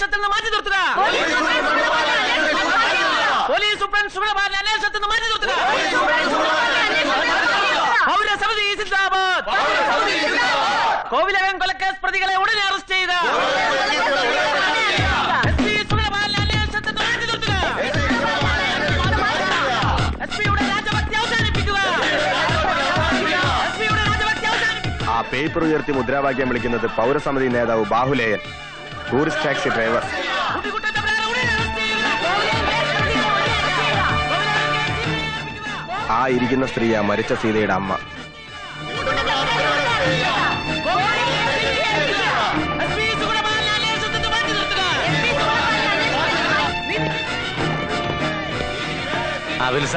മാറ്റി നിർത്തുക police superintendent സുഗണബാലിനെ അന്വേഷണത്തിൽ നിന്ന് മാറ്റി നിർത്തുക പൗരസമിതി സിന്ദാബാദ് കോവിലകം കൊലക്കേസ് പ്രതികളെ ഉടനെ അറസ്റ്റ് ആ പേപ്പർ ഉയർത്തി മുദ്രാവാക്യം വിളിക്കുന്നത് പൗരസമിതി നേതാവ് ബാഹുലേയൻ ടൂറിസ്റ്റ് ടാക്സി ഡ്രൈവർ. ആ ഇരിക്കുന്ന സ്ത്രീയാ മരിച്ച സീതയുടെ അമ്മ. എസ് പി സുഗണബാലിനെ അന്വേഷണത്തിൽ നിന്ന് മാറ്റി നിർത്തുക ആ വിൽസ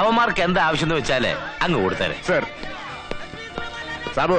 അവന്മാർക്ക് എന്താ ആവശ്യം എന്ന് വെച്ചാൽ അങ്ങ് കൊടുത്തേരെ. സർ സാബു.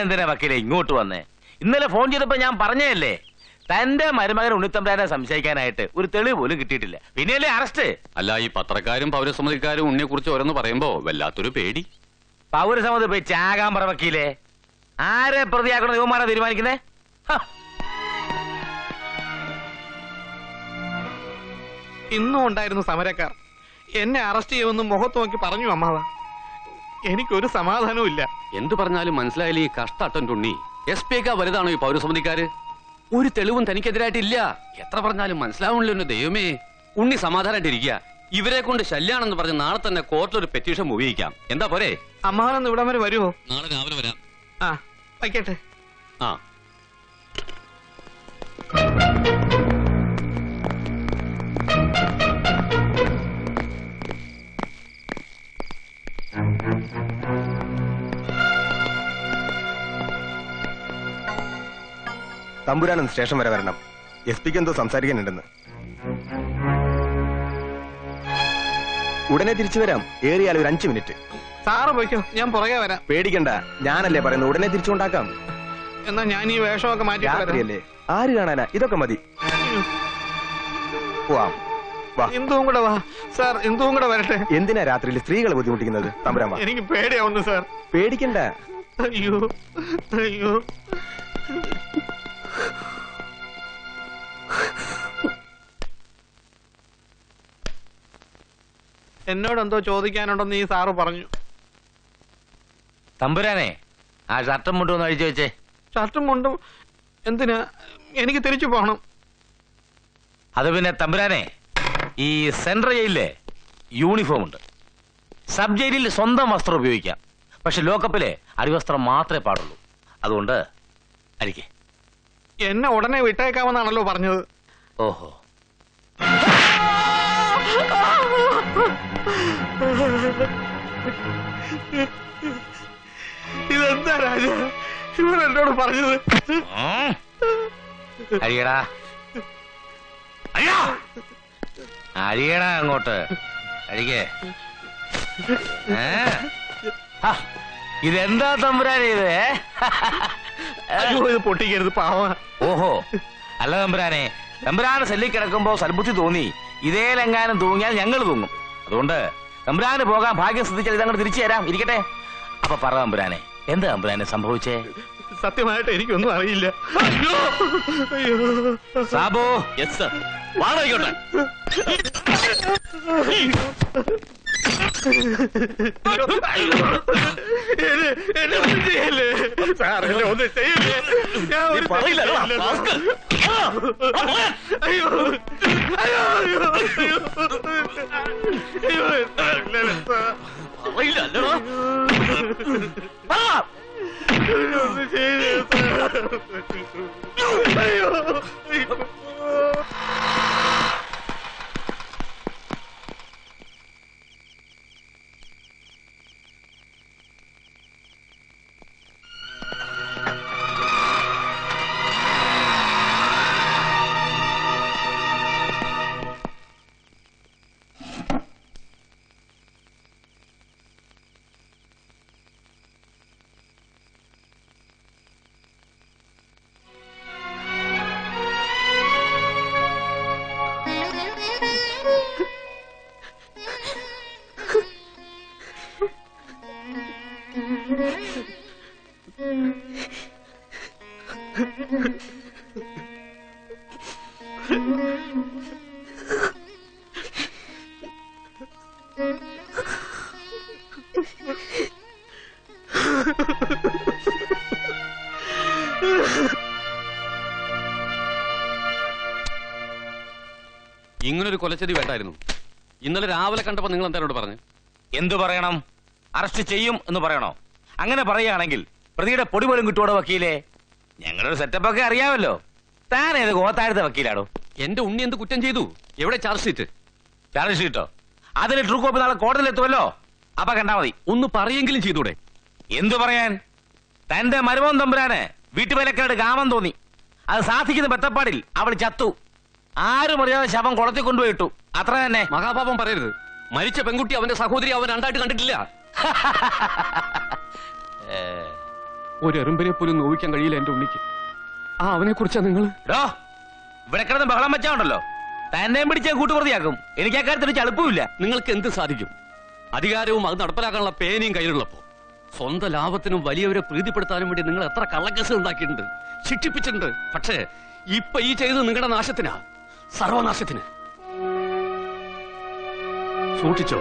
എന്തിനാ വക്കീലെ ഇങ്ങോട്ട് വന്നേ? ഇന്നലെ ഫോൺ ചെയ്തപ്പോ ഞാൻ പറഞ്ഞല്ലേ തന്റെ മരുമകൻ ഉണ്ണിത്തമ്പ്രാനെ സംശയിക്കാനായിട്ട് ഒരു തെളിവ് പോലും കിട്ടിയിട്ടില്ല. പിന്നെയല്ലേ അറസ്റ്റ്? അല്ല ഈ പത്രക്കാരും പൗരസമിതിക്കാരും ഉണ്ണിയെ കുറിച്ച് ഓരോന്ന് പറയുമ്പോ വല്ലാത്തൊരു പേടി. പൗരസമിതി പോയി ചാകാൻ പറ വക്കീലെ. ആരെ പ്രതിയാക്കണം യുവമാരാ തീരുമാനിക്കുന്നേ? ഇന്നും ഉണ്ടായിരുന്നു സമരക്കാർ. എന്നെ അറസ്റ്റ് ചെയ്യുമെന്ന് മുഖത്ത് നോക്കി പറഞ്ഞു അമ്മാവ. എനിക്കൊരു സമാധാനവും ഇല്ല. എന്ത് പറഞ്ഞാലും മനസ്സിലായാലും ഈ കഷ്ടട്ടൻ തുണ്ണി. എസ് പി ഒക്കെ വലുതാണോ ഈ പൗരസമിതിക്കാര്? ഒരു തെളിവും തനിക്കെതിരായിട്ടില്ല. എത്ര പറഞ്ഞാലും മനസ്സിലാവണല്ലോ എന്റെ ദൈവമേ. ഉണ്ണി സമാധാനമായിട്ടിരിക്കുക ഇവരെ കൊണ്ട് ശല്യാണെന്ന് പറഞ്ഞ് നാളെ തന്നെ കോർട്ടിൽ ഒരു പെറ്റീഷൻ ഉപയോഗിക്കാം. എന്താ പോരെ? അമ്മാവനൊന്ന് ഇവിടം വരെ വരുമോ നാളെ രാവിലെ വരാം. ആ വയ്ക്കട്ടെ. ആ. തമ്പുരാനൊന്ന് സ്റ്റേഷൻ വരെ വരണം. എസ് പിക്ക് എന്തോ സംസാരിക്കാനുണ്ടെന്ന്. ഉടനെ തിരിച്ചു വരാം. ഏറിയാൽ ഒരു അഞ്ചു മിനിറ്റ്. സാറ് പോയിക്കോ ഞാൻ പുറകെ വരാം. പേടിക്കണ്ട. ഞാനല്ലേ പറയുന്നത് ഉടനെ തിരിച്ചുകൊണ്ടാക്കാം എന്നാ ഞാൻ ഈ വേഷമൊക്കെ മാറ്റി ആര് കാണാനാ? ഇതൊക്കെ മതി. പോവാം. ഇന്ദുവും കൂടെ വാ. സാർ ഇന്ദുവും കൂടെ വരട്ടെ. എന്തിനാ രാത്രിയിൽ സ്ത്രീകളെ ബുദ്ധിമുട്ടിക്കുന്നത്? തമ്പുരാൻ എനിക്ക് പേടിയാവുന്നു സാർ. പേടിക്കണ്ട. അയ്യോ. അയ്യോ. എന്നോട് എന്തോ ചോദിക്കാനുണ്ടെന്ന് ഈ സാറ് പറഞ്ഞു. തമ്പുരാനെ ആ ഷർട്ടും മുണ്ടും ഒന്ന് അഴിച്ചു വെച്ചേ. ഷർട്ടും മുണ്ടും എന്തിനാ? എനിക്ക് തിരിച്ചു പോകണം. അത് പിന്നെ തമ്പുരാനെ ഈ സെൻട്രൽ ജയിലിലെ യൂണിഫോം ഉണ്ട്. സബ് ജയിലിൽ സ്വന്തം വസ്ത്രം ഉപയോഗിക്കാം. പക്ഷെ ലോക്കപ്പിലെ അടിവസ്ത്രം മാത്രമേ പാടുള്ളൂ. അതുകൊണ്ട് അരിക്കേ എന്നെ ഉടനെ വിട്ടേക്കാമെന്നാണല്ലോ പറഞ്ഞത്. ഓഹോ. ഇതെന്താ രാജ? ഇവൻ എന്നോട് പറഞ്ഞത്? അരിയടാ. അഴിയടാ അഴിയാ അങ്ങോട്ട്. അഴികേ ഏ? ഇതെന്താ തമ്പുരാനെ ഇത്? ഇത് പൊട്ടിക്കരുത് പാവ. ഓഹോ. അല്ല തമ്പുരാനെ തമ്പുരാന് സെല്ലിൽ കിടക്കുമ്പോ സൽബുദ്ധി തോന്നി. ഇതേലെങ്ങാനും തൂങ്ങിയാൽ ഞങ്ങൾ തൂങ്ങും. അതുകൊണ്ട് തമ്പുരാന് പോകാൻ ഭാഗ്യം ശ്രദ്ധിച്ചാൽ ഇതങ്ങോട്ട് തിരിച്ചു തരാം. ഇരിക്കട്ടെ. അപ്പൊ പറ തമ്പുരാനെ എന്താ തമ്പുരാനെ സംഭവിച്ചേ? സത്യമായിട്ട് എനിക്കൊന്നും അറിയില്ല. സാബോ. എസ് സർ എന്നെ ഒന്നും ചെയ്യല്ലേ ഞാൻ ഒരു അയ്യോ അയ്യോ അയ്യോ അയ്യോ അയ്യോ എന്താ ഇല്ലല്ലോ സാർ. പറയില്ല അല്ലടാ ഒന്നും ചെയ്യില്ലേ സാർ. അയ്യോ ഇങ്ങനൊരു കൊലച്ചതി വേണ്ടായിരുന്നു. ഇന്നലെ രാവിലെ കണ്ടപ്പോ നിങ്ങൾ എന്താ എന്നോട് പറഞ്ഞു? എന്തു പറയണം? അറസ്റ്റ് ചെയ്യും എന്ന് പറയണോ? അങ്ങനെ പറയുകയാണെങ്കിൽ പ്രതിയുടെ പൊടി പോലും വക്കീലേ വക്കീലെ? ഞങ്ങളൊരു സെറ്റപ്പ് ഒക്കെ അറിയാമല്ലോ. താൻ ഏത് ഗോത്താഴത്തെ വക്കീലാണോ? എന്റെ ഉണ്ണി എന്ത് കുറ്റം ചെയ്തു? എവിടെ ചാർജ് ഷീറ്റ് ചാർജ് ഷീറ്റോ അതിന് ട്രൂ കോപ്പി നാളെ കോടതിയിൽ എത്തുമല്ലോ? അപ്പൊ കണ്ടാ മതി. ഒന്ന് പറയെങ്കിലും ചെയ്തൂടെ? എന്തു പറയാൻ? തന്റെ മരുമോൻ തമ്പുരാന് വീട്ടുവേലക്കാരുടെ കാമം തോന്നി. അത് സാധിക്കുന്ന ബത്തപ്പാടിൽ അവൾ ചത്തു. ആരും അറിയാതെ ശവം കുളത്തിൽ കൊണ്ടുപോയിട്ടു. അത്ര തന്നെ. മഹാപാപം പറയരുത്. മരിച്ച പെൺകുട്ടി അവന്റെ സഹോദരി അവൻ രണ്ടായിട്ട് കണ്ടിട്ടില്ല. ഒരു എറുമ്പിനെ പോലും നോവിക്കാൻ കഴിയില്ല എന്റെ ഉണ്ണിക്ക്. ആ അവനെ കുറിച്ചാ നിങ്ങൾ ഡോ ഇവിടെ കിടന്ന് ബഹളം വെച്ചാണ്ടല്ലോ. തന്നെയും പിടിച്ച കൂട്ടുപ്രതിയാക്കും. എനിക്ക് അക്കാര്യത്തിൽ കാര്യത്തിൽ ചളുപ്പമില്ല. നിങ്ങൾക്ക് എന്ത് സാധിക്കും? അധികാരവും അത് നടപ്പിലാക്കാനുള്ള പേനയും കയ്യിലുള്ളപ്പോ. സ്വന്തം ലാഭത്തിനും വലിയവരെ പ്രീതിപ്പെടുത്താനും വേണ്ടി നിങ്ങൾ എത്ര കള്ളക്കേസ് ഉണ്ടാക്കിയിട്ടുണ്ട്. ശിക്ഷിപ്പിച്ചിട്ടുണ്ട്. പക്ഷേ ഇപ്പൊ ഈ ചെയ്തത് നിങ്ങളുടെ നാശത്തിനാ? സർവനാശത്തിന്. സൂക്ഷിച്ചോ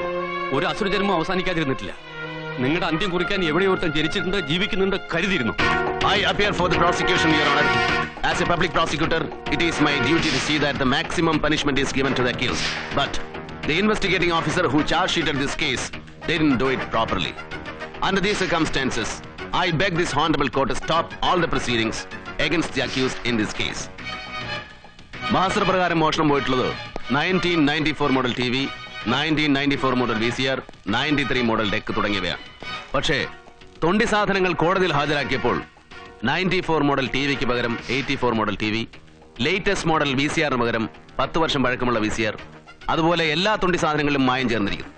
ഒരു അസുരജന്മം അവസാനിക്കാതിരുന്നിട്ടില്ല. നിങ്ങളുടെ അന്ത്യം കുറിക്കാൻ എവിടെയോർത്തം ജനിച്ചിട്ടുണ്ട് ജീവിക്കുന്നുണ്ട് കരുതിയിരുന്നു I appear for the prosecution, Your Honor. As a public prosecutor, it is my duty to see that the maximum punishment is given to the accused. But the investigating officer who charge sheeted this case didn't do it properly. Under these circumstances, I beg this honorable court to stop all the proceedings against the accused in this case. Master മോഷണം പോയിട്ടുള്ളത് nineteen ninety four model T V nineteen ninety four model V C R ninety three model deck തുടങ്ങിയവയാണ് പക്ഷേ തൊണ്ടി സാധനങ്ങൾ കോടതിയിൽ ഹാജരാക്കിയപ്പോൾ ninety four model T വിക്ക് പകരം eighty four model T V latest model V C ആറിന് പകരം പത്ത് വർഷം പഴക്കമുള്ള വി സി ആർ അതുപോലെ എല്ലാ തൊണ്ടി സാധനങ്ങളിലും മായം ചേർന്നിരിക്കുന്നു.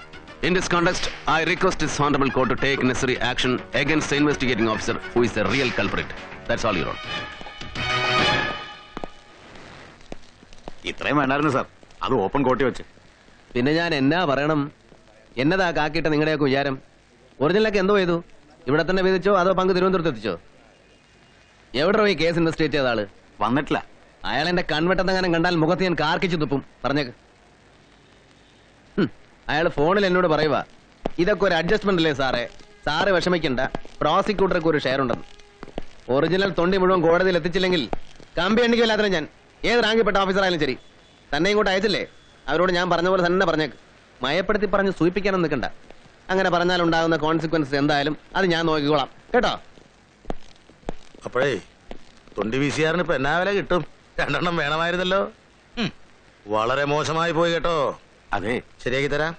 In this context I request this honourable court to take necessary action against investigating officer who is a real culprit that's all your honour ഇത്രയും വേണ്ടായിരുന്നു സാർ അത് ഓപ്പൺ കോട്ടി വെച്ച്. പിന്നെ ഞാൻ എന്നാ പറയണം? എന്നതാ കാക്കിയിട്ട് നിങ്ങളുടെയൊക്കെ വിചാരം? ഒറിജിനലൊക്കെ എന്തോ ചെയ്തു? ഇവിടെ തന്നെ വിധിച്ചോ അതോ പങ്ക് തിരുവനന്തപുരത്ത് എത്തിച്ചോ? എവിടെ പോയി കേസ് ഇൻവെസ്റ്റിഗേറ്റ് ചെയ്ത ആൾ? വന്നിട്ടില്ല. അയാൾ എന്റെ കൺവെട്ടത്തെങ്ങാനും കണ്ടാൽ മുഖത്ത് ഞാൻ കാർക്കിച്ചു തുപ്പും. പറഞ്ഞേക്ക്. അയാൾ ഫോണിൽ എന്നോട് പറയുക ഇതൊക്കെ ഒരു അഡ്ജസ്റ്റ്മെന്റ് അല്ലേ സാറേ? സാറ് വിഷമിക്കണ്ട. പ്രോസിക്യൂട്ടർക്ക് ഒരു ഷെയർ ഉണ്ടെന്ന്. ഒറിജിനൽ തൊണ്ടി മുഴുവൻ കോടതിയിൽ എത്തിച്ചില്ലെങ്കിൽ കമ്പി എണ്ണിക്കില്ലാത്ത ഞാൻ. ഏത് റാങ്കിൽപ്പെട്ട ഓഫീസറായാലും ശരി. തന്നെ ഇങ്ങോട്ട് അയച്ചില്ലേ? അവരോട് ഞാൻ പറഞ്ഞ പോലെ തന്നെ പറഞ്ഞേക്ക്. മയപ്പെടുത്തി പറഞ്ഞ് സൂചിപ്പിക്കാനും നിൽക്കണ്ട. അങ്ങനെ പറഞ്ഞാൽ ഉണ്ടാകുന്ന കോൺസിക്വൻസ് എന്തായാലും അത് ഞാൻ നോക്കിക്കോളാം. കേട്ടോ? അപ്പോഴേ തൊണ്ടി വി സി ഇപ്പൊ എന്നാ വില കിട്ടും? രണ്ടെണ്ണം വേണമായിരുന്നല്ലോ. വളരെ മോശമായി പോയി കേട്ടോ. അതെ. ശരിയാക്കി തരാം.